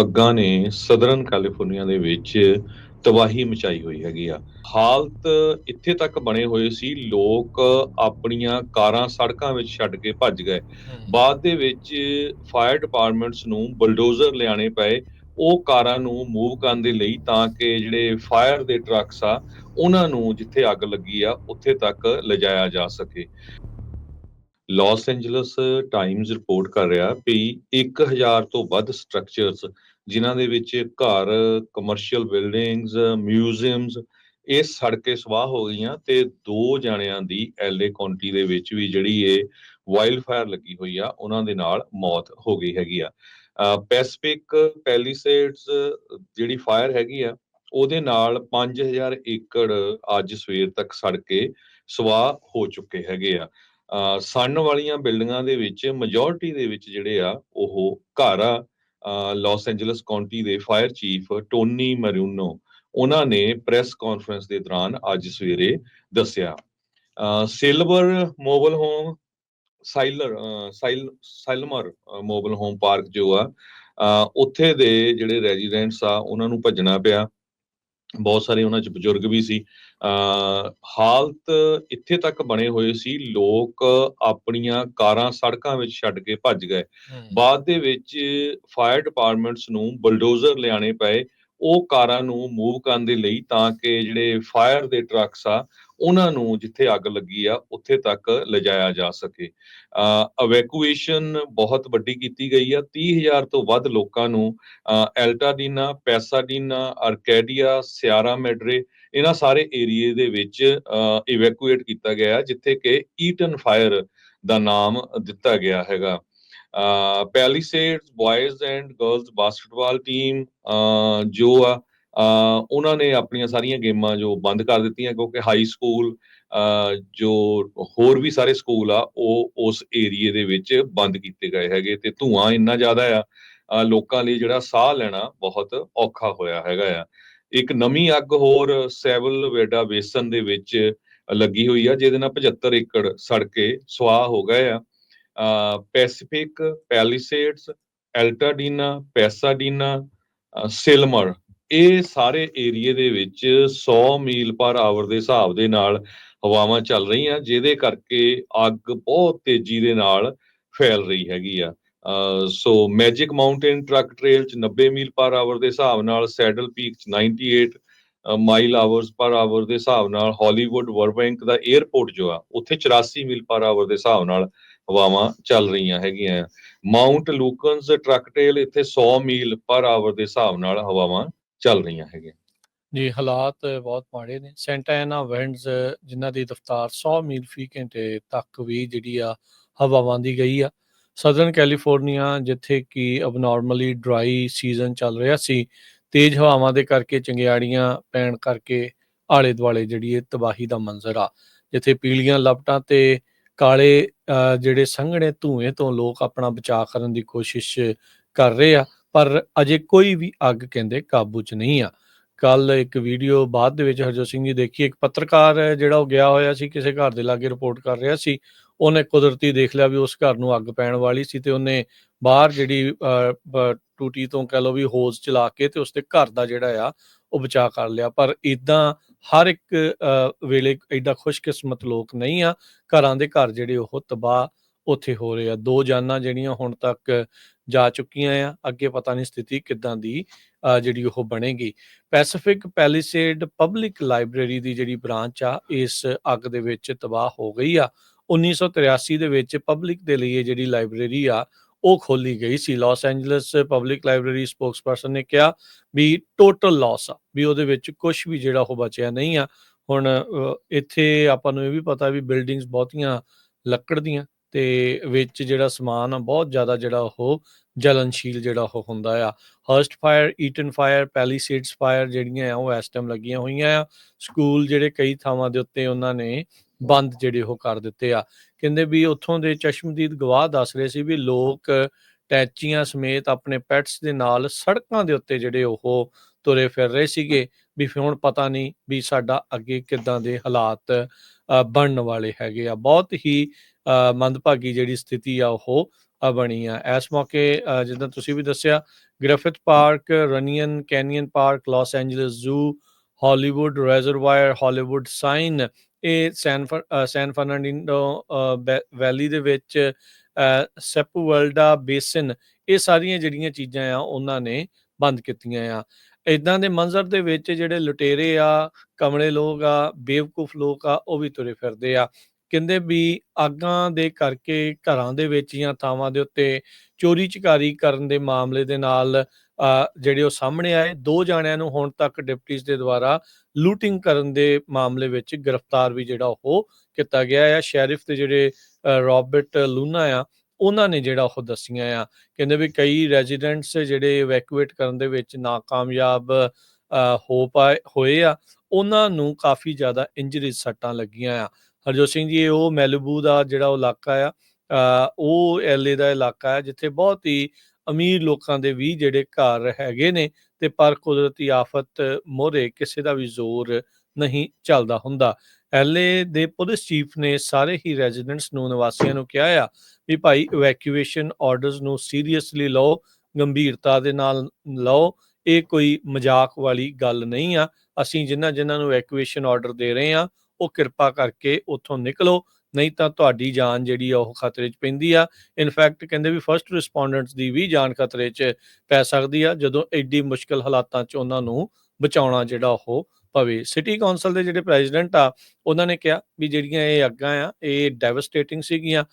ਅੱਗਾਂ ਨੇ southern California ਦੇ ਵਿੱਚ ਤਬਾਹੀ ਮਚਾਈ ਹੋਈ ਹੈਗੀ ਆ। ਹਾਲਤ ਇੱਥੇ ਤੱਕ ਬਣੇ ਹੋਏ ਸੀ ਲੋਕ ਆਪਣੀਆਂ ਕਾਰਾਂ ਸੜਕਾਂ ਵਿੱਚ ਛੱਡ ਕੇ ਭੱਜ ਗਏ। ਬਾਅਦ ਦੇ ਵਿੱਚ ਫਾਇਰ ਡਿਪਾਰਟਮੈਂਟਸ ਨੂੰ ਬਲਡੋਜ਼ਰ ਲਿਆਣੇ ਪਏ। ਉਹ ਕਾਰਾਂ ਨੂੰ ਮੂਵ ਕਰਨ ਦੇ ਲਈ ਤਾਂ ਕਿ ਜਿਹੜੇ ਫਾਇਰ ਦੇ ਟਰੱਕਸ ਆ ਉਹਨਾਂ ਨੂੰ ਜਿੱਥੇ ਅੱਗ ਲੱਗੀ ਆ ਉੱਥੇ ਤੱਕ ਲਿਜਾਇਆ ਜਾ ਸਕੇ। ਲਾਸ ਐਂਜਲਸ ਟਾਈਮਜ਼ ਰਿਪੋਰਟ ਕਰ ਰਿਹਾ ਵੀ 1000 ਤੋਂ ਵੱਧ ਸਟਰਕਚਰਸ ਜਿਨ੍ਹਾਂ ਦੇ ਵਿੱਚ ਘਰ ਕਮਰਸ਼ੀਅਲ ਬਿਲਡਿੰਗਸ ਮਿਊਜ਼ੀਅਮਸ ਇਹ ਸੜ ਕੇ ਸਵਾਹ ਹੋ ਗਈਆਂ ਤੇ ਦੋ ਜਣਿਆਂ ਦੀ ਐਲਏ ਕਾਉਂਟੀ ਦੇ ਵਿੱਚ ਵੀ ਜਿਹੜੀ ਇਹ ਵਾਈਲਡ ਫਾਇਰ ਲੱਗੀ ਹੋਈ ਆ, ਉਹਨਾਂ ਦੇ ਨਾਲ ਮੌਤ ਹੋ ਗਈ ਹੈਗੀ ਆ। ਪੈਸੀਫਿਕ ਪੈਲੀਸੇਡਸ ਜਿਹੜੀ ਫਾਇਰ ਹੈਗੀ ਆ, ਉਹਦੇ ਨਾਲ 5000 ਏਕੜ ਅੱਜ ਸਵੇਰ ਤੱਕ ਸੜ ਕੇ ਸਵਾਹ ਹੋ ਚੁੱਕੇ ਹੈਗੇ ਆ। ਅ, ਸੜਨ ਵਾਲੀਆਂ ਬਿਲਡਿੰਗਾਂ ਦੇ ਵਿੱਚ ਮੈਜੋਰਿਟੀ ਦੇ ਵਿੱਚ ਜਿਹੜੇ ਆ ਉਹ ਘਰ ਆ ਲਾਸ ਐਂਜਲਸ ਕਾਉਂਟੀ ਦੇ ਫਾਇਰ ਚੀਫ ਟੋਨੀ ਮਰੂਨੋ ਉਹਨਾਂ ਨੇ ਪ੍ਰੈਸ ਕਾਨਫਰੰਸ ਦੇ ਦੌਰਾਨ ਅੱਜ ਸਵੇਰੇ ਦੱਸਿਆ। ਸਿਲਵਰ ਮੋਬਲ ਹੋਮ ਸਾਈਲਰ ਸਾਈਲ ਸਾਈਲਮਰ ਮੋਬਲ ਹੋਮ ਪਾਰਕ ਜੋ ਆ ਉੱਥੇ ਦੇ ਜਿਹੜੇ ਰੈਜ਼ੀਡੈਂਟਸ ਆ ਉਹਨਾਂ ਨੂੰ ਭੱਜਣਾ ਪਿਆ। ਬਹੁਤ ਸਾਰੇ ਉਹਨਾਂ ਚ ਬਜ਼ੁਰਗ ਵੀ ਸੀ। ਅ ਹਾਲਤ ਇੱਥੇ ਤੱਕ ਬਣੇ ਹੋਏ ਸੀ। ਲੋਕ ਆਪਣੀਆਂ ਕਾਰਾਂ ਸੜਕਾਂ ਵਿੱਚ ਛੱਡ ਕੇ ਭੱਜ ਗਏ। ਬਾਅਦ ਦੇ ਵਿੱਚ ਫਾਇਰ ਡਿਪਾਰਟਮੈਂਟਸ ਨੂੰ ਬਲਡੋਜ਼ਰ ਲਿਆਣੇ ਪਏ। ਉਹ ਕਾਰਾਂ ਨੂੰ ਮੂਵ ਕਰਨ ਦੇ ਲਈ ਤਾਂ ਕਿ ਜਿਹੜੇ ਫਾਇਰ ਦੇ ਟਰੱਕਸ ਆ ਉਹਨਾਂ ਨੂੰ ਜਿੱਥੇ ਅੱਗ ਲੱਗੀ ਆ, ਉੱਥੇ ਤੱਕ ਲਿਜਾਇਆ ਜਾ ਸਕੇ। ਇਵੈਕੂਏਸ਼ਨ ਬਹੁਤ ਵੱਡੀ ਕੀਤੀ ਗਈ ਆ। 30000 ਤੋਂ ਵੱਧ ਲੋਕਾਂ ਨੂੰ ਐਲਟਾਡੀਨਾ, ਪੈਸਾਡੀਨਾ, ਆਰਕੈਡੀਆ, ਸਿਆਰਾ ਮੈਡਰੇ, ਇਹਨਾਂ ਸਾਰੇ ਏਰੀਏ ਦੇ ਵਿੱਚ ਇਵੈਕੂਏਟ ਕੀਤਾ ਗਿਆ ਜਿੱਥੇ ਕਿ ਈਟਨ ਫਾਇਰ ਦਾ ਨਾਮ ਦਿੱਤਾ ਗਿਆ ਹੈਗਾ। Palisades boys and girls basketball team ਜੋ ਆ ਉਹਨਾਂ ਨੇ ਆਪਣੀਆਂ ਸਾਰੀਆਂ ਗੇਮਾਂ ਜੋ ਬੰਦ ਕਰ ਦਿੱਤੀਆਂ, ਕਿਉਂਕਿ ਹਾਈ ਸਕੂਲ ਜੋ ਹੋਰ ਵੀ ਸਾਰੇ ਸਕੂਲ ਆ, ਉਹ ਉਸ ਏਰੀਏ ਦੇ ਵਿੱਚ ਬੰਦ ਕੀਤੇ ਗਏ ਹੈਗੇ ਤੇ ਧੂਆਂ ਇੰਨਾ ਜ਼ਿਆਦਾ ਆ ਲੋਕਾਂ ਲਈ ਜਿਹੜਾ ਸਾਹ ਲੈਣਾ ਬਹੁਤ ਔਖਾ ਹੋਇਆ ਹੈਗਾ ਆ। ਇੱਕ ਨਵੀਂ ਅੱਗ ਹੋਰ ਸੈਵਲ ਵੇਡਾ ਬੇਸਨ ਦੇ ਵਿੱਚ ਲੱਗੀ ਹੋਈ ਆ, ਜਿਹਦੇ ਨਾਲ 75 ਏਕੜ ਸੜ ਕੇ ਸੁਆਹ ਹੋ ਗਏ ਆ। ਪੈਸੀਫਿਕ ਪੈਲੀਸੇਡਸ ਐਲਟਾਡੀਨਾ ਪੈਸਾਡੀਨਾ ਸਿਲਮਰ ਇਹ ਸਾਰੇ ਏਰੀਏ ਦੇ ਵਿੱਚ 100 ਮੀਲ ਪਰ ਆਵਰ ਦੇ ਹਿਸਾਬ ਦੇ ਨਾਲ ਹਵਾਵਾਂ ਚੱਲ ਰਹੀਆਂ, ਜਿਹਦੇ ਕਰਕੇ ਅੱਗ ਬਹੁਤ ਤੇਜ਼ੀ ਦੇ ਨਾਲ ਫੈਲ ਰਹੀ ਹੈਗੀ ਆ। So magic mountain truck trail ਚ 90 ਮੀਲ ਪਰ ਆਵਰ ਦੇ ਹਿਸਾਬ ਨਾਲ, ਸੈਡਲ ਪੀਕ ਚ 98 ਮਾਈਲ ਆਵਰਸ ਪਰ ਆਵਰ ਦੇ ਹਿਸਾਬ ਨਾਲ, ਹਾਲੀਵੁੱਡ ਵਰਬੈਂਕ ਦਾ 에ਅਰਪੋਰਟ ਜੋ ਆ, ਉੱਥੇ 84 ਮੀਲ ਪਰ ਆਵਰ ਦੇ ਹਿਸਾਬ ਨਾਲ ਹਵਾਵਾਂ ਚੱਲ ਰਹੀਆਂ ਹੈਗੀਆਂ ਮਾਊਂਟ ਲੂਕਨਸ ਟਰੱਕ ਟ੍ਰੇਲ ਇੱਥੇ 100 ਮੀਲ ਪਰ ਆਵਰ ਦੇ ਹਿਸਾਬ ਨਾਲ ਹਵਾਵਾਂ ਚੱਲ ਰਹੀਆਂ ਹੈਗੀਆਂ। ਜੀ, ਹਾਲਾਤ ਬਹੁਤ ਮਾੜੇ ਨੇ। ਸੈਂਟਾਨਾ ਵਿੰਡਸ ਜਿਨ੍ਹਾਂ ਦੀ ਰਫ਼ਤਾਰ 100 ਮੀਲ ਫੀ ਘੰਟੇ ਤੱਕ ਵੀ ਜਿਹੜੀ ਆ ਹਵਾਵਾਂ ਦੀ ਗਈ ਆ। ਸਦਰਨ ਕੈਲੀਫੋਰਨੀਆ, ਜਿੱਥੇ ਕਿ ਅਬਨੋਰਮਲੀ ਡਰਾਈ ਸੀਜ਼ਨ ਚੱਲ ਰਿਹਾ ਸੀ, ਤੇਜ਼ ਹਵਾਵਾਂ ਦੇ ਕਰਕੇ ਚੰਗਿਆੜੀਆਂ ਪੈਣ ਕਰਕੇ ਆਲੇ ਦੁਆਲੇ ਜਿਹੜੀ ਇਹ ਤਬਾਹੀ ਦਾ ਮੰਜ਼ਰ ਆ, ਜਿੱਥੇ ਪੀਲੀਆਂ ਲਪਟਾਂ ਤੇ ਕਾਲੇ ਜਿਹੜੇ ਸੰਘਣੇ ਧੂਏ ਤੋਂ ਲੋਕ ਆਪਣਾ ਬਚਾਅ ਕਰਨ ਦੀ ਕੋਸ਼ਿਸ਼ ਕਰ ਰਹੇ ਆ। ਪਰ ਅਜੇ ਕੋਈ ਵੀ ਅੱਗ ਕਹਿੰਦੇ ਕਾਬੂ 'ਚ ਨਹੀਂ ਆ। ਕੱਲ ਇੱਕ ਵੀਡੀਓ ਬਾਅਦ ਦੇ ਵਿੱਚ ਹਰਜੋਤ ਸਿੰਘ ਜੀ ਦੇਖੀ, ਇੱਕ ਪੱਤਰਕਾਰ ਜਿਹੜਾ ਉਹ ਗਿਆ ਹੋਇਆ ਸੀ, ਕਿਸੇ ਘਰ ਦੇ ਲਾਗੇ ਰਿਪੋਰਟ ਕਰ ਰਿਹਾ ਸੀ। ਉਹਨੇ ਕੁਦਰਤੀ ਦੇਖ ਲਿਆ ਵੀ ਉਸ ਘਰ ਨੂੰ ਅੱਗ ਪੈਣ ਵਾਲੀ ਸੀ ਤੇ ਉਹਨੇ ਬਾਹਰ ਜਿਹੜੀ ਟੂਟੀ ਤੋਂ ਕਹ ਲੋ ਵੀ ਹੋਜ਼ ਚਲਾ ਕੇ ਤੇ ਉਸਦੇ ਘਰ ਦਾ ਜਿਹੜਾ ਆ, ਉਹ ਬਚਾ ਕਰ ਲਿਆ। ਪਰ ਇਦਾਂ ਹਰ ਇੱਕ ਵੇਲੇ ਐਡਾ ਖੁਸ਼ਕਿਸਮਤ ਲੋਕ ਨਹੀਂ ਆ। ਘਰਾਂ ਦੇ ਘਰ ਜਿਹੜੇ ਉਹ ਤਬਾਹ ਉੱਥੇ ਹੋ ਰਹੇ ਆ। ਦੋ ਜਾਨਾਂ ਜਿਹੜੀਆਂ ਹੁਣ ਤੱਕ ਜਾ ਚੁੱਕੀਆਂ ਆ। ਅੱਗੇ ਪਤਾ ਨਹੀਂ ਸਥਿਤੀ ਕਿੱਦਾਂ ਦੀ ਜਿਹੜੀ ਉਹ ਬਣੇਗੀ। ਪੈਸੀਫਿਕ ਪੈਲੀਸੇਡ ਪਬਲਿਕ ਲਾਇਬ੍ਰੇਰੀ ਦੀ ਜਿਹੜੀ ਬ੍ਰਾਂਚ ਆ, ਇਸ ਅੱਗ ਦੇ ਵਿੱਚ ਤਬਾਹ ਹੋ ਗਈ ਆ। 1983 ਦੇ ਵਿੱਚ ਪਬਲਿਕ ਦੇ ਲਈ ਜਿਹੜੀ ਲਾਇਬ੍ਰੇਰੀ ਆ, ਉਹ ਖੋਲੀ ਗਈ ਸੀ। Los Angeles public library spokesperson ਨੇ ਕਿਹਾ ਵੀ ਟੋਟਲ ਲਾਸ ਆ, ਵੀ ਉਹਦੇ ਵਿੱਚ ਕੁਝ ਵੀ ਜਿਹੜਾ ਉਹ ਬਚਿਆ ਨਹੀਂ ਆ। ਹੁਣ ਇੱਥੇ ਆਪਾਂ ਨੂੰ ਇਹ ਵੀ ਪਤਾ ਵੀ ਬਿਲਡਿੰਗਸ ਬਹੁਤੀਆਂ ਲੱਕੜ ਦੀਆਂ ਤੇ ਵਿੱਚ ਜਿਹੜਾ ਸਮਾਨ ਆ, ਬਹੁਤ ਜ਼ਿਆਦਾ ਜਿਹੜਾ ਉਹ ਜਲਨਸ਼ੀਲ ਜਿਹੜਾ ਉਹ ਹੁੰਦਾ ਆ। Hurst fire Eaton fire Palisades fire ਜਿਹੜੀਆਂ ਆ, ਉਹ ਇਸ ਟਾਈਮ ਲੱਗੀਆਂ ਹੋਈਆਂ ਆ। ਸਕੂਲ ਜਿਹੜੇ ਕਈ ਥਾਵਾਂ ਦੇ ਉੱਤੇ ਉਹਨਾਂ ਨੇ ਬੰਦ ਜਿਹੜੇ ਉਹ ਕਰ ਦਿੱਤੇ ਆ। ਕਹਿੰਦੇ ਵੀ ਉੱਥੋਂ ਦੇ ਚਸ਼ਮਦੀਦ ਗਵਾਹ ਦੱਸ ਰਹੇ ਸੀ ਵੀ ਲੋਕ ਟੈਚੀਆਂ ਸਮੇਤ ਆਪਣੇ ਪੈਟਸ ਦੇ ਨਾਲ ਸੜਕਾਂ ਦੇ ਉੱਤੇ ਜਿਹੜੇ ਉਹ ਤੁਰੇ ਫਿਰ ਰਹੇ ਸੀਗੇ ਵੀ ਹੁਣ ਪਤਾ ਨਹੀਂ ਵੀ ਸਾਡਾ ਅੱਗੇ ਕਿੱਦਾਂ ਦੇ ਹਾਲਾਤ ਬਣਨ ਵਾਲੇ ਹੈਗੇ ਆ। ਬਹੁਤ ਹੀ ਮੰਦਭਾਗੀ ਜਿਹੜੀ ਸਥਿਤੀ ਆ ਉਹ ਬਣੀ ਆ। ਇਸ ਮੌਕੇ ਜਿੱਦਾਂ ਤੁਸੀਂ ਵੀ ਦੱਸਿਆ, Griffith park, Runyon canyon park, Los Angeles zoo, Hollywood reservoir, Hollywood sign, ਇਹ ਸੈਨ ਫਰ- ਸੈਨ ਫਰਨਾਂਡਿਨੋ ਵੈ- ਵੈਲੀ ਦੇ ਵਿੱਚ ਸੈਪੂਵਲਡਾ ਬੇਸਿਨ, ਇਹ ਸਾਰੀਆਂ ਜਿਹੜੀਆਂ ਚੀਜ਼ਾਂ ਆ, ਉਹਨਾਂ ਨੇ ਬੰਦ ਕੀਤੀਆਂ ਆ। ਇਦਾਂ ਦੇ ਮੰਜ਼ਰ ਦੇ ਵਿੱਚ ਜਿਹੜੇ ਲੁਟੇਰੇ ਆ, ਕਮਲੇ ਲੋਕ ਆ, ਬੇਵਕੂਫ ਲੋਕ ਆ, ਉਹ ਵੀ ਤੁਰੇ ਫਿਰਦੇ ਆ। ਕਹਿੰਦੇ ਵੀ ਆਗਾਂ ਦੇ ਕਰਕੇ ਘਰਾਂ ਦੇ ਵਿੱਚ ਜਾਂ ਥਾਵਾਂ ਦੇ ਉੱਤੇ ਚੋਰੀ ਚਕਾਰੀ ਕਰਨ ਦੇ ਮਾਮਲੇ ਦੇ ਨਾਲ ਅ, ਜਿਹੜੇ ਉਹ ਸਾਹਮਣੇ ਆਏ ਦੋ ਜਾਣਿਆਂ ਨੂੰ ਹੁਣ ਤੱਕ ਡਿਪਟੀਜ਼ ਦੇ ਦੁਆਰਾ ਲੂਟਿੰਗ ਕਰਨ ਦੇ ਮਾਮਲੇ ਵਿੱਚ ਗ੍ਰਿਫਤਾਰ ਵੀ ਜਿਹੜਾ ਉਹ ਕੀਤਾ ਗਿਆ ਆ। ਸ਼ੈਰਿਫ ਦੇ ਜਿਹੜੇ ਅ, ਰਾਬਰਟ ਲੂਨਾ ਆ ਉਹਨਾਂ ਨੇ ਜਿਹੜਾ ਉਹ ਦੱਸੀਆਂ ਆ। ਕਹਿੰਦੇ ਵੀ ਕਈ ਰੈਜ਼ੀਡੈਂਟਸ ਜਿਹੜੇ ਇਵੈਕੂਏਟ ਕਰਨ ਦੇ ਵਿੱਚ ਨਾਕਾਮਯਾਬ ਅ, ਹੋ ਪਾਏ ਹੋਏ ਆ ਉਹਨਾਂ ਨੂੰ ਕਾਫੀ ਜ਼ਿਆਦਾ ਇੰਜਰੀਜ਼ ਸੱਟਾਂ ਲੱਗੀਆਂ ਆ। ਹਰਜੋਤ ਸਿੰਘ ਜੀ ਉਹ ਮੈਲੀਬੂ ਦਾ ਜਿਹੜਾ ਉਹ ਇਲਾਕਾ ਆ ਅ, ਉਹ ਐਲਏ ਦਾ ਇਲਾਕਾ ਹੈ ਜਿੱਥੇ ਬਹੁਤ ਹੀ ਅਮੀਰ ਲੋਕਾਂ ਦੇ ਵੀ ਜਿਹੜੇ ਘਰ ਹੈਗੇ ਨੇ ਤੇ ਪਰ ਕੁਦਰਤੀ ਆਫਤ ਮੋਰੇ ਕਿਸੇ ਦਾ ਵੀ ਜ਼ੋਰ ਨਹੀਂ ਚੱਲਦਾ ਹੁੰਦਾ। ਐਲਏ ਦੇ ਪੁਲਿਸ ਚੀਫ ਨੇ ਸਾਰੇ ਹੀ ਰੈਜ਼ੀਡੈਂਟਸ ਨੂੰ ਨਿਵਾਸੀਆਂ ਨੂੰ ਕਿਹਾ ਆ ਵੀ ਭਾਈ ਇਵੈਕੂਏਸ਼ਨ ਆਰਡਰਸ ਨੂੰ ਸੀਰੀਅਸਲੀ ਲਓ ਗੰਭੀਰਤਾ ਦੇ ਨਾਲ ਲਓ ਇਹ ਕੋਈ ਮਜ਼ਾਕ ਵਾਲੀ ਗੱਲ ਨਹੀਂ ਆ। ਅਸੀਂ ਜਿਨ੍ਹਾਂ ਜਿਨ੍ਹਾਂ ਨੂੰ ਇਵੈਕੂਏਸ਼ਨ ਆਰਡਰ ਦੇ ਰਹੇ ਆ ਉਹ ਕਿਰਪਾ ਕਰਕੇ ਉੱਥੋਂ ਨਿਕਲੋ, ਨਹੀਂ ਤਾਂ ਤੁਹਾਡੀ ਜਾਨ ਜਿਹੜੀ ਆ ਉਹ ਖਤਰੇ 'ਚ ਪੈਂਦੀ ਆ। ਇਨਫੈਕਟ ਕਹਿੰਦੇ ਵੀ ਫਰਸਟ ਰਿਸਪੋਂਡੈਂਟਸ ਦੀ ਵੀ ਜਾਨ ਖਤਰੇ 'ਚ ਪੈ ਸਕਦੀ ਆ, ਜਦੋਂ ਐਡੀ ਮੁਸ਼ਕਲ ਹਾਲਾਤਾਂ 'ਚ ਉਹਨਾਂ ਨੂੰ ਬਚਾਉਣਾ ਜਿਹੜਾ ਉਹ ਪਵੇ। ਸਿਟੀ ਕਾਉਂਸਲ ਦੇ ਜਿਹੜੇ ਪ੍ਰੈਜ਼ੀਡੈਂਟ ਆ, ਉਹਨਾਂ ਨੇ ਕਿਹਾ ਵੀ ਜਿਹੜੀਆਂ ਇਹ ਅੱਗਾਂ ਆ, ਇਹ ਡੈਵਸਟੇਟਿੰਗ ਸੀਗੀਆਂ।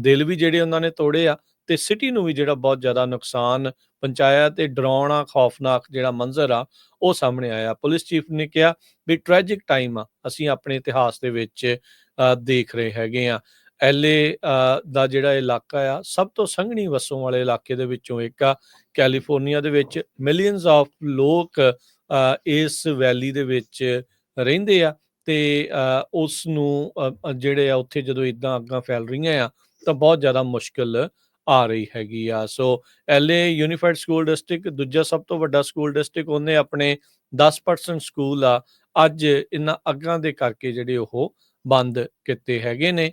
ਦਿਲ ਵੀ ਜਿਹੜੇ ਉਹਨਾਂ ਨੇ ਤੋੜੇ ਆ ਤੇ ਸਿਟੀ ਨੂੰ ਵੀ ਜਿਹੜਾ ਬਹੁਤ ਜ਼ਿਆਦਾ ਨੁਕਸਾਨ ਪਹੁੰਚਾਇਆ ਤੇ ਡਰਾਉਣਾ ਖੌਫਨਾਕ ਜਿਹੜਾ ਮੰਜ਼ਰ ਆ ਉਹ ਸਾਹਮਣੇ ਆਇਆ। ਪੁਲਿਸ ਚੀਫ ਨੇ ਕਿਹਾ ਵੀ ਟ੍ਰੈਜਿਕ ਟਾਈਮ ਆ ਅਸੀਂ ਆਪਣੇ ਇਤਿਹਾਸ ਦੇ ਵਿੱਚ ਦੇਖ ਰਹੇ ਹੈਗੇ ਆ। ਐਲਏ ਦਾ ਜਿਹੜਾ ਇਲਾਕਾ ਆ ਸਭ ਤੋਂ ਸੰਘਣੀ ਵਸੋਂ ਵਾਲੇ ਇਲਾਕੇ ਦੇ ਵਿੱਚੋਂ ਇੱਕ ਆ। ਕੈਲੀਫੋਰਨੀਆ ਦੇ ਵਿੱਚ ਮਿਲੀਅਨਸ ਆਫ ਲੋਕ ਅ, ਇਸ ਵੈਲੀ ਦੇ ਵਿੱਚ ਰਹਿੰਦੇ ਆ ਤੇ ਅ, ਉਸ ਨੂੰ ਜਿਹੜੇ ਆ ਉੱਥੇ ਜਦੋਂ ਇਦਾਂ ਅੱਗਾਂ ਫੈਲ ਰਹੀਆਂ ਆ ਤਾਂ ਬਹੁਤ ਜ਼ਿਆਦਾ ਮੁਸ਼ਕਲ ਆ ਰਹੀ ਹੈਗੀ ਆ। So LA unified school district, ਦੂਜਾ ਸਭ ਤੋਂ ਵੱਡਾ ਸਕੂਲ ਡਿਸਟ੍ਰਿਕਟ, ਉਹਨੇ ਆਪਣੇ 10% ਸਕੂਲ ਆ। ਅੱਜ ਇਹਨਾਂ ਅੱਗਾਂ ਦੇ ਕਰਕੇ ਜਿਹੜੇ ਉਹ ਬੰਦ ਕੀਤੇ ਹੈਗੇ ਨੇ।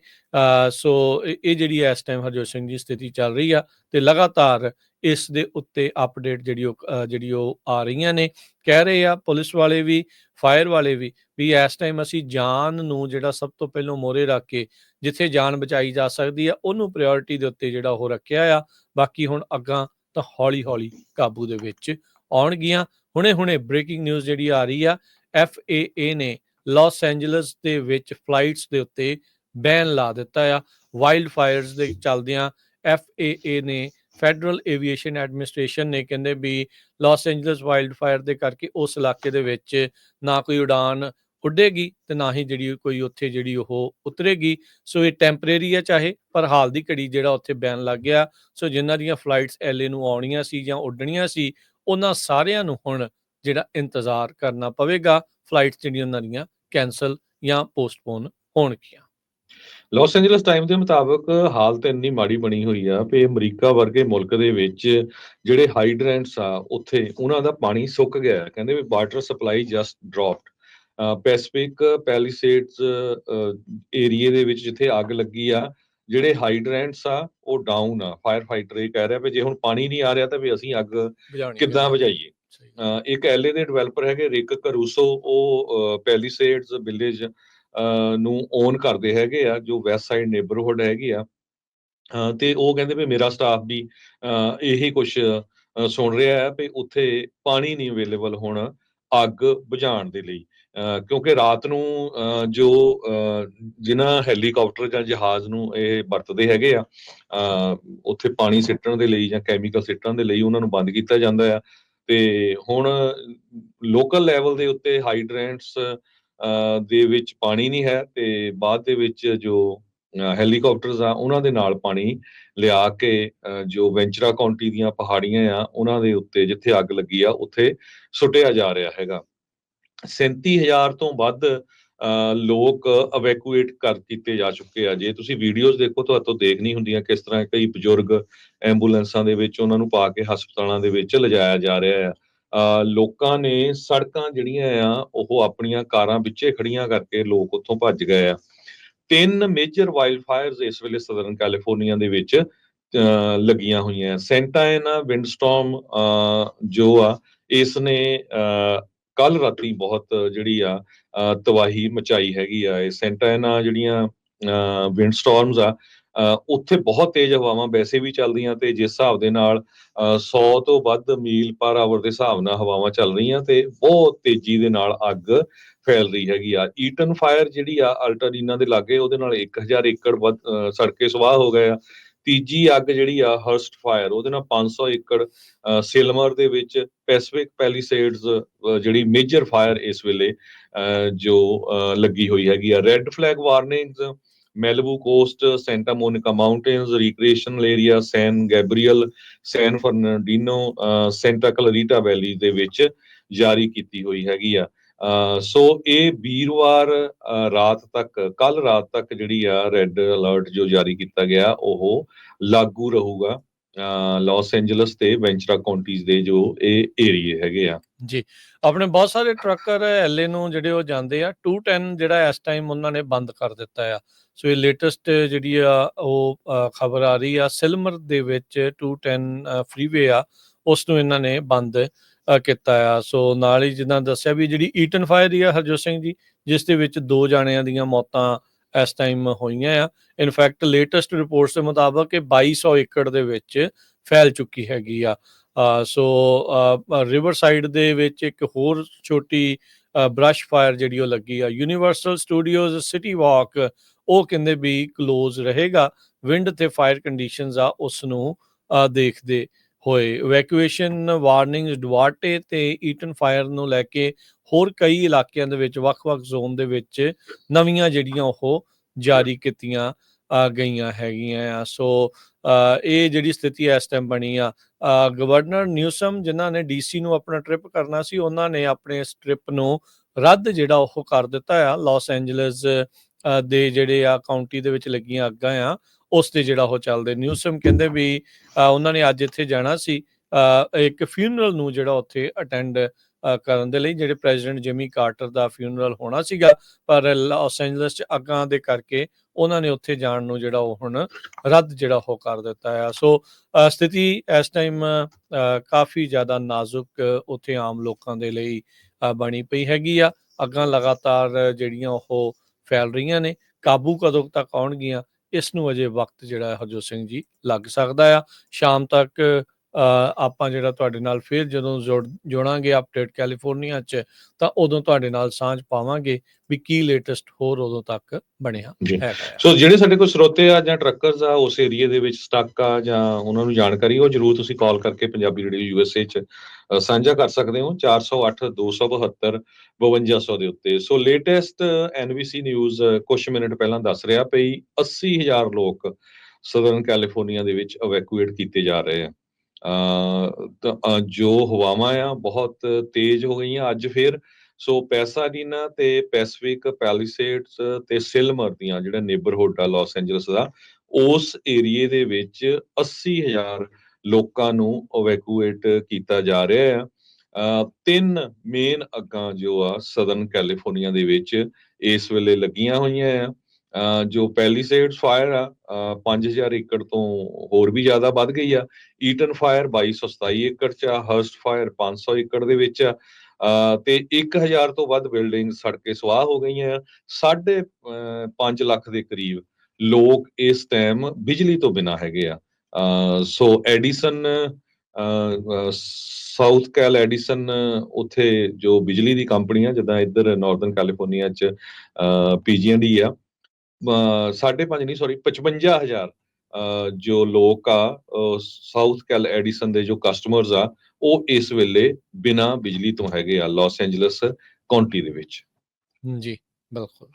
ਸੋ ਇਹ ਜਿਹੜੀ ਇਸ ਟਾਈਮ ਹਰਜੋਤ ਸਿੰਘ ਦੀ ਸਥਿਤੀ ਚੱਲ ਰਹੀ ਆ ਤੇ ਲਗਾਤਾਰ ਇਸ ਦੇ ਉੱਤੇ ਅਪਡੇਟ ਜਿਹੜੀ ਉਹ ਜਿਹੜੀ ਉਹ ਆ ਰਹੀਆਂ ਨੇ। ਕਹਿ ਰਹੇ ਆ ਪੁਲਿਸ ਵਾਲੇ ਵੀ ਫਾਇਰ ਵਾਲੇ ਵੀ ਵੀ ਇਸ ਟਾਈਮ ਅਸੀਂ ਜਾਨ ਨੂੰ ਜਿਹੜਾ ਸਭ ਤੋਂ ਪਹਿਲਾਂ ਮੋਰੇ ਰੱਖ ਕੇ ਜਿੱਥੇ ਜਾਨ ਬਚਾਈ ਜਾ ਸਕਦੀ ਆ, ਉਹਨੂੰ ਪ੍ਰਾਇੋਰਟੀ ਦੇ ਉੱਤੇ ਜਿਹੜਾ ਉਹ ਰੱਖਿਆ ਆ। ਬਾਕੀ ਹੁਣ ਅੱਗਾਂ ਤਾਂ ਹੌਲੀ ਹੌਲੀ ਕਾਬੂ ਦੇ ਵਿੱਚ ਆਉਣਗੀਆਂ। ਹੁਣੇ ਹੁਣੇ ਬ੍ਰੇਕਿੰਗ ਨਿਊਜ਼ ਜਿਹੜੀ ਆ ਰਹੀ ਆ FAA ਨੇ ਲਾਸ ਐਂਜਲਸ ਦੇ ਵਿੱਚ ਫਲਾਈਟਸ ਦੇ ਉੱਤੇ ਬੈਨ ਲਾ ਦਿੱਤਾ ਆ। ਵਾਈਲਡ ਫਾਇਰਸ ਦੇ ਚੱਲਦਿਆਂ FAA ਨੇ ਫੈਡਰਲ ਏਵੀਏਸ਼ਨ ਐਡਮਿਨਿਸਟ੍ਰੇਸ਼ਨ ਨੇ ਕਹਿੰਦੇ ਵੀ ਲਾਸ ਐਂਜਲਸ ਵਾਈਲਡ ਫਾਇਰ ਦੇ ਕਰਕੇ ਉਸ ਇਲਾਕੇ ਦੇ ਵਿੱਚ ਨਾ ਕੋਈ ਉਡਾਨ ਉੱਡੇਗੀ ਤੇ ਨਾ ਹੀ ਜਿਹੜੀ ਕੋਈ ਉੱਥੇ ਜਿਹੜੀ ਉਹ ਉਤਰੇਗੀ। ਸੋ ਇਹ ਟੈਂਪਰੇਰੀ ਹੈ ਚਾਹੇ, ਪਰ ਹਾਲ ਦੀ ਘੜੀ ਜਿਹੜਾ ਉੱਥੇ ਬੈਨ ਲੱਗ ਗਿਆ। ਸੋ ਜਿਨ੍ਹਾਂ ਦੀਆਂ ਫਲਾਈਟਸ ਐਲਏ ਨੂੰ ਆਉਣੀਆਂ ਸੀ ਜਾਂ ਉੱਡਣੀਆਂ ਸੀ, ਉਹਨਾਂ ਸਾਰਿਆਂ ਨੂੰ ਹੁਣ ਜਿਹੜਾ ਇੰਤਜ਼ਾਰ ਕਰਨਾ ਪਵੇਗਾ ਫਲਾਈਟਸ ਜਿਹੜੀਆਂ ਉਹਨਾਂ ਦੀਆਂ ਕੈਨਸਲ ਜਾਂ ਪੋਸਟਪੋਨ ਹੋਣਗੀਆਂ। ਲਾਸ ਐਂਜਲਸ ਟਾਈਮ ਦੇ ਮੁਤਾਬਕ ਹਾਲਤ ਇੰਨੀ ਮਾੜੀ ਬਣੀ ਹੋਈ ਆ ਕਿ ਅਮਰੀਕਾ ਵਰਗੇ ਮੁਲਕ ਦੇ ਵਿੱਚ ਜਿਹੜੇ ਹਾਈਡਰੈਂਟਸ ਆ ਉੱਥੇ ਉਹਨਾਂ ਦਾ ਪਾਣੀ ਸੁੱਕ ਗਿਆ। ਕਹਿੰਦੇ ਵੀ water supply just dropped Pacific Palisades ਏਰੀਏ ਦੇ ਵਿੱਚ ਜਿੱਥੇ ਅੱਗ ਲੱਗੀ ਆ ਜਿਹੜੇ ਹਾਈਡਰੈਂਟਸ ਆ ਉਹ ਡਾਊਨ ਆ। ਫਾਇਰ ਫਾਈਟਰ ਇਹ ਕਹਿ ਰਿਹਾ ਵੀ ਜੇ ਹੁਣ ਪਾਣੀ ਨਹੀਂ ਆ ਰਿਹਾ ਤਾਂ ਵੀ ਅਸੀਂ ਅੱਗ ਕਿੱਦਾਂ ਬੁਝਾਈਏ? ਇੱਕ ਐਲਏ ਦੇ ਡਿਵੈਲਪਰ ਹੈਗੇ ਰਿਕ ਕਰੂਸੋ ਉਹ ਪੈਲੀਸੇਡਸ ਵਿਲੇਜ ਨੂੰ ਓਨ ਕਰਦੇ ਹੈਗੇ ਆ ਜੋ ਵੈਸਟ ਸਾਈਡ ਨੇਬਰਹੁੱਡ ਹੈਗੀ ਆ। ਤੇ ਉਹ ਕਹਿੰਦੇ ਵੀ ਮੇਰਾ ਸਟਾਫ ਵੀ ਇਹੀ ਕੁਝ ਸੁਣ ਰਿਹਾ ਹੈ ਵੀ ਉੱਥੇ ਪਾਣੀ ਨਹੀਂ ਅਵੇਲੇਬਲ ਹੁਣ ਅੱਗ ਬੁਝਾਉਣ ਦੇ ਲਈ। ਕਿਉਂਕਿ ਰਾਤ ਨੂੰ ਜੋ ਅ, ਜਿਨ੍ਹਾਂ ਹੈਲੀਕਾਪਟਰ ਜਾਂ ਜਹਾਜ਼ ਨੂੰ ਇਹ ਵਰਤਦੇ ਹੈਗੇ ਆ ਉੱਥੇ ਪਾਣੀ ਸਿੱਟਣ ਦੇ ਲਈ ਜਾਂ ਕੈਮੀਕਲ ਸਿੱਟਣ ਦੇ ਲਈ ਉਹਨਾਂ ਨੂੰ ਬੰਦ ਕੀਤਾ ਜਾਂਦਾ ਆ। ਤੇ ਹੁਣ ਲੋਕਲ ਲੈਵਲ ਦੇ ਉੱਤੇ ਹਾਈਡਰੈਂਟਸ ਦੇ ਵਿੱਚ ਪਾਣੀ ਨਹੀਂ ਹੈ ਤੇ ਬਾਅਦ ਦੇ ਵਿੱਚ ਜੋ ਹੈਲੀਕਾਪਟਰਸ ਆ ਉਹਨਾਂ ਦੇ ਨਾਲ ਪਾਣੀ ਲਿਆ ਕੇ ਅ, ਜੋ ਵੈਂਚਰਾ ਕਾਉਂਟੀ ਦੀਆਂ ਪਹਾੜੀਆਂ ਆ ਉਹਨਾਂ ਦੇ ਉੱਤੇ ਜਿੱਥੇ ਅੱਗ ਲੱਗੀ ਆ ਉੱਥੇ ਸੁੱਟਿਆ ਜਾ ਰਿਹਾ ਹੈਗਾ। 37000 ਤੋਂ ਵੱਧ ਲੋਕ ਇਵੈਕੂਏਟ ਕਰ ਕੀਤੇ ਜਾ ਚੁੱਕੇ ਆ। ਜੇ ਤੁਸੀਂ ਵੀਡੀਓਜ਼ ਦੇਖੋ ਤੁਹਾਤੋਂ ਦੇਖਣੀ ਹੁੰਦੀਆਂ ਕਿਸ ਤਰ੍ਹਾਂ ਕਈ ਬਜ਼ੁਰਗ ਐਂਬੂਲੈਂਸਾਂ ਦੇ ਵਿੱਚ ਉਹਨਾਂ ਨੂੰ ਪਾ ਕੇ ਹਸਪਤਾਲਾਂ ਦੇ ਵਿੱਚ ਲਿਜਾਇਆ ਜਾ ਰਿਹਾ ਆ। ਲੋਕਾਂ ਨੇ ਸੜਕਾਂ ਜਿਹੜੀਆਂ ਆ ਉਹ ਆਪਣੀਆਂ ਕਾਰਾਂ ਵਿੱਚੇ ਖੜੀਆਂ ਕਰਕੇ ਲੋਕ ਉੱਥੋਂ ਭੱਜ ਗਏ ਆ। ਤਿੰਨ ਮੇਜਰ ਵਾਈਲਡ ਫਾਇਰਸ ਇਸ ਵੇਲੇ ਸਦਰਨ ਕੈਲੀਫੋਰਨੀਆ ਦੇ ਵਿੱਚ ਅ, ਲੱਗੀਆਂ ਹੋਈਆਂ। ਸੈਂਟਾਇਨਾ ਵਿੰਡਸਟਾਰਮ ਅ, ਜੋ ਆ ਇਸ ਨੇ ਕੱਲ ਰਾਤੀ ਬਹੁਤ ਜਿਹੜੀ ਆ ਤਬਾਹੀ ਮਚਾਈ ਹੈਗੀ ਆ ਇਹ ਸੈਂਟਾਇਨਾ ਜਿਹੜੀਆਂ ਵਿੰਡਸਟਾਰਮਸ ਆ ਉੱਥੇ ਬਹੁਤ ਤੇਜ਼ ਹਵਾਵਾਂ ਵੈਸੇ ਵੀ ਚੱਲਦੀਆਂ ਤੇ ਜਿਸ ਹਿਸਾਬ ਦੇ ਨਾਲ ਅ, 100 ਤੋਂ ਵੱਧ ਮੀਲ ਪਰ ਆਵਰ ਦੇ ਹਿਸਾਬ ਨਾਲ ਹਵਾਵਾਂ ਚੱਲ ਰਹੀਆਂ ਤੇ ਬਹੁਤ ਤੇਜ਼ੀ ਦੇ ਨਾਲ ਅੱਗ ਫੈਲ ਰਹੀ ਹੈਗੀ ਆ। ਈਟਨ ਫਾਇਰ ਜਿਹੜੀ ਆ ਅਲਟਰੀਨਾ ਦੇ ਲਾਗੇ ਉਹਦੇ ਨਾਲ 1000 ਏਕੜ ਵੱਧ, ਅ, ਸੜ ਕੇ ਸਵਾਹ ਹੋ ਗਏ ਆ। ਤੀਜੀ ਅੱਗ ਜਿਹੜੀ ਆ ਹਰਸਟ ਫਾਇਰ ਉਹਦੇ ਨਾਲ 500 ਏਕੜ ਅ, ਸਿਲਮਰ ਦੇ ਵਿੱਚ ਪੈਸੀਫਿਕ ਪੈਲੀਸੇਡਸ ਜਿਹੜੀ ਮੇਜਰ ਫਾਇਰ ਇਸ ਵੇਲੇ ਅ, ਜੋ ਲੱਗੀ ਹੋਈ ਹੈਗੀ ਆ। Red flag warnings Malibu coast Santa Monica mountains recreational area San Gabriel San Fernando Santa Clarita valley ਦੇ ਵਿੱਚ ਜਾਰੀ ਕੀਤੀ ਹੋਈ ਹੈਗੀ ਆ। ਸੋ ਇਹ ਵੀਰਵਾਰ ਰਾਤ ਤੱਕ ਕੱਲ ਰਾਤ ਤੱਕ ਜਿਹੜੀ ਆ ਰੈੱਡ ਅਲਰਟ ਜੋ ਜਾਰੀ ਕੀਤਾ ਗਿਆ, ਉਹ ਲਾਗੂ ਰਹੂਗਾ ਲਾਸ ਐਂਜਲਸ ਤੇ ਵੈਂਚਰਾ ਕਾਉਂਟੀਜ਼ ਦੇ ਜੋ ਇਹ ਏਰੀਏ ਹੈਗੇ ਆ। ਜੀ, ਆਪਣੇ ਬਹੁਤ ਸਾਰੇ ਟਰੱਕਰ ਐਲਏ ਨੂੰ ਜਿਹੜੇ ਉਹ ਜਾਂਦੇ ਆ 210 ਜਿਹੜਾ ਇਸ ਟਾਈਮ ਉਹਨਾਂ ਨੇ ਬੰਦ ਕਰ ਦਿੱਤਾ ਆ। ਸੋ ਇਹ ਲੇਟੈਸਟ ਜਿਹੜੀ ਆ, ਉਹ ਖਬਰ ਆ ਰਹੀ ਆ ਸਿਲਮਰ ਦੇ ਵਿੱਚ 210 ਫਰੀਵੇ ਆ ਉਸ ਨੂੰ ਇਹਨਾਂ ਨੇ ਬੰਦ ਕੀਤਾ ਆ। ਸੋ ਨਾਲ ਹੀ ਜਿੱਦਾਂ ਦੱਸਿਆ ਵੀ ਜਿਹੜੀ ਈਟਨ ਫਾਇਰ ਹੀ ਆ ਹਰਜੋਤ ਸਿੰਘ ਜੀ, ਜਿਸ ਦੇ ਵਿੱਚ ਦੋ ਜਾਣਿਆਂ ਦੀਆਂ ਮੌਤਾਂ ਇਸ ਟਾਈਮ ਹੋਈਆਂ ਆ। ਇਨਫੈਕਟ ਲੇਟੈਸਟ ਰਿਪੋਰਟਸ ਦੇ ਮੁਤਾਬਕ ਇਹ 2200 ਏਕੜ ਦੇ ਵਿੱਚ ਫੈਲ ਚੁੱਕੀ ਹੈਗੀ ਆ। ਸੋ ਰਿਵਰ ਸਾਈਡ ਦੇ ਵਿੱਚ ਇੱਕ ਹੋਰ ਛੋਟੀ ਬ੍ਰਸ਼ ਫਾਇਰ ਜਿਹੜੀ ਉਹ ਲੱਗੀ ਆ। ਯੂਨੀਵਰਸਲ ਸਟੂਡੀਓਜ਼ ਸਿਟੀ ਵਾਕ ਉਹ ਕਹਿੰਦੇ ਵੀ ক্লোਜ਼ ਰਹੇਗਾ। ਵਿੰਡ ਤੇ ਫਾਇਰ ਕੰਡੀਸ਼ਨਸ ਆ ਉਸ ਨੂੰ ਦੇਖਦੇ। ਹੋਏ। ਇਵੈਕੂਏਸ਼ਨ ਵਾਰਨਿੰਗਸ ਡੁਆਰਟੇ ਤੇ ਈਟਨ ਫਾਇਰ ਨੂੰ ਲੈ ਕੇ ਹੋਰ ਕਈ ਇਲਾਕਿਆਂ ਦੇ ਵਿੱਚ ਵੱਖ-ਵੱਖ ਜ਼ੋਨ ਦੇ ਵਿੱਚ ਨਵੀਆਂ ਜਿਹੜੀਆਂ ਉਹ ਜਾਰੀ ਕੀਤੀਆਂ ਗਈਆਂ ਹੈਗੀਆਂ ਆ। ਸੋ ਅ, ਇਹ ਜਿਹੜੀ ਸਥਿਤੀ ਇਸ ਟਾਈਮ ਬਣੀ ਆ। ਗਵਰਨਰ ਨਿਊਸਮ ਜਿਨ੍ਹਾਂ ਨੇ ਡੀਸੀ ਨੂੰ ਆਪਣਾ ਟ੍ਰਿਪ ਕਰਨਾ ਸੀ ਉਹਨਾਂ ਨੇ ਆਪਣੇ ਇਸ ਟ੍ਰਿਪ ਨੂੰ ਰੱਦ ਜਿਹੜਾ ਉਹ ਕਰ ਦਿੱਤਾ ਆ। ਲਾਸ ਐਂਜਲਸ ਦੇ ਜਿਹੜੇ ਆ ਕਾਉਂਟੀ ਦੇ ਵਿੱਚ ਲੱਗੀਆਂ ਅੱਗਾਂ ਆ। ਉਸ ਤੇ ਜਿਹੜਾ ਉਹ ਚੱਲਦੇ। ਨਿਊਸਮ ਕਹਿੰਦੇ ਵੀ ਅ, ਉਹਨਾਂ ਨੇ ਅੱਜ ਇੱਥੇ ਜਾਣਾ ਸੀ। ਅ, ਇੱਕ ਫਿਊਨਰਲ ਨੂੰ ਜਿਹੜਾ ਉੱਥੇ ਅਟੈਂਡ ਕਰਨ ਦੇ ਲਈ ਜਿਹੜੇ ਪ੍ਰੈਜ਼ੀਡੈਂਟ ਜਿਮੀ ਕਾਰਟਰ ਦਾ ਫਿਊਨਰਲ ਹੋਣਾ ਸੀਗਾ ਪਰ ਲਾਸ ਐਂਜਲਸ ਚ ਅੱਗਾਂ ਦੇ ਕਰਕੇ ਉਹਨਾਂ ਨੇ ਉੱਥੇ ਜਾਣ ਨੂੰ ਜਿਹੜਾ ਉਹ ਹੁਣ ਰੱਦ ਜਿਹੜਾ ਉਹ ਕਰ ਦਿੱਤਾ ਆ। ਸੋ ਸਥਿਤੀ ਇਸ ਟਾਈਮ ਕਾਫੀ ਜ਼ਿਆਦਾ ਨਾਜ਼ੁਕ ਉੱਥੇ ਆਮ ਲੋਕਾਂ ਦੇ ਲਈ ਬਣੀ ਪਈ ਹੈਗੀ ਆ। ਅੱਗਾਂ ਲਗਾਤਾਰ ਜਿਹੜੀਆਂ ਉਹ ਫੈਲ ਰਹੀਆਂ ਨੇ। ਕਾਬੂ ਕਦੋਂ ਤੱਕ ਆਉਣਗੀਆਂ ਇਸ ਨੂੰ ਅਜੇ ਵਕਤ ਜਿਹੜਾ ਹਰਜੋਤ ਸਿੰਘ ਜੀ ਲੱਗ ਸਕਦਾ ਆ। ਸ਼ਾਮ ਤੱਕ ਆਪਾਂ ਜਿਹੜਾ ਤੁਹਾਡੇ ਨਾਲ ਫਿਰ ਜਦੋਂ ਜੁੜ ਜੁੜਾਂਗੇ ਅਪਡੇਟ ਕੈਲੀਫੋਰਨੀਆ 'ਚ ਤਾਂ ਉਦੋਂ ਤੁਹਾਡੇ ਨਾਲ ਸਾਂਝ ਪਾਵਾਂਗੇ ਵੀ ਕੀ ਲੇਟੈਸਟ ਹੋਰ ਉਦੋਂ ਤੱਕ ਬਣਿਆ ਆ। ਸੋ ਜਿਹੜੇ ਸਾਡੇ ਕੋਲ ਸਰੋਤੇ ਆ ਜਾਂ ਟਰੱਕਰਸ ਆ ਉਸ ਏਰੀਏ ਦੇ ਵਿੱਚ ਸਟਕ ਆ ਜਾਂ ਉਹਨਾਂ ਨੂੰ ਜਾਣਕਾਰੀ ਉਹ ਜਰੂਰ ਤੁਸੀਂ ਕਾਲ ਕਰਕੇ ਪੰਜਾਬੀ ਰੇਡੀਓ ਯੂਐਸਏ ਚ ਅ, ਸਾਂਝਾ ਕਰ ਸਕਦੇ ਹੋ। 408 272 5200 ਦੇ ਉੱਤੇ। ਸੋ ਲੇਟੈਸਟ ਐਨਬੀਸੀ ਨਿਊਜ਼ ਕੁਝ ਮਿੰਟ ਪਹਿਲਾਂ ਦੱਸ ਰਿਹਾ ਪਈ 80000 ਲੋਕ ਸਦਰਨ ਕੈਲੀਫੋਰਨੀਆ ਦੇ ਵਿੱਚ ਇਵੈਕੂਏਟ ਕੀਤੇ ਜਾ ਰਹੇ ਆ। ਤਾਂ, ਜੋ ਹਵਾਵਾਂ ਆ ਬਹੁਤ ਤੇਜ਼ ਹੋ ਗਈਆਂ ਅੱਜ ਫੇਰ ਸੋ ਪੈਸਾਡੀਨਾ ਤੇ ਪੈਸੀਫਿਕ ਪੈਲੀਸੇਡਸ ਤੇ ਸਿਲਮਰ ਦੀਆਂ ਜਿਹੜਾ ਨੇਬਰਹੁੱਡ ਆ ਲਾਸ ਐਂਜਲਸ ਦਾ ਉਸ ਏਰੀਏ ਦੇ ਵਿੱਚ 80000 ਲੋਕਾਂ ਨੂੰ ਇਵੈਕੂਏਟ ਕੀਤਾ ਜਾ ਰਿਹਾ ਆ। ਤਿੰਨ ਮੇਨ ਅੱਗਾਂ ਜੋ ਆ ਸਦਰਨ ਕੈਲੀਫੋਰਨੀਆ ਦੇ ਵਿੱਚ ਇਸ ਵੇਲੇ ਲੱਗੀਆਂ ਹੋਈਆਂ ਆ। ਜੋ ਪੈਲੀਸੇਡਸ ਫਾਇਰ ਆ ਅ, 5000 ਏਕੜ ਤੋਂ ਹੋਰ ਵੀ ਜ਼ਿਆਦਾ ਵੱਧ ਗਈ ਆ ਈਟਨ ਫਾਇਰ 2227 ਏਕੜ ਚ ਆ ਹਰਸਟ ਫਾਇਰ 500 ਏਕੜ ਦੇ ਵਿੱਚ ਆ ਅ, ਤੇ 1000 ਤੋਂ ਵੱਧ ਬਿਲਡਿੰਗ ਸੜ ਕੇ ਸਵਾਹ ਹੋ ਗਈਆਂ ਆ। ਸਾਢੇ 5 ਲੱਖ ਦੇ ਕਰੀਬ ਲੋਕ ਇਸ ਟਾਈਮ ਬਿਜਲੀ ਤੋਂ ਬਿਨਾਂ ਹੈਗੇ ਆ so Edison South Cal Edison ਉੱਥੇ ਜੋ ਬਿਜਲੀ ਦੀ ਕੰਪਨੀ ਆ ਜਿੱਦਾਂ ਇੱਧਰ ਨਾਰਥਰਨ ਕੈਲੀਫੋਰਨੀਆ ਚ ਪੀਜੀਐਨਡੀ ਆ ਅ, ਸਾਢੇ ਪੰਜ ਨਹੀਂ ਸੌਰੀ 55000 ਅ, ਜੋ ਲੋਕ ਆ ਸਾਊਥ ਕੈਲ ਐਡੀਸਨ ਦੇ ਜੋ ਕਸਟਮਰਸ ਆ ਉਹ ਇਸ ਵੇਲੇ ਬਿਨਾਂ ਬਿਜਲੀ ਤੋਂ ਹੈਗੇ ਆ ਲਾਸ ਐਂਜਲਸ ਕਾਉਂਟੀ ਦੇ ਵਿੱਚ। ਜੀ ਬਿਲਕੁਲ।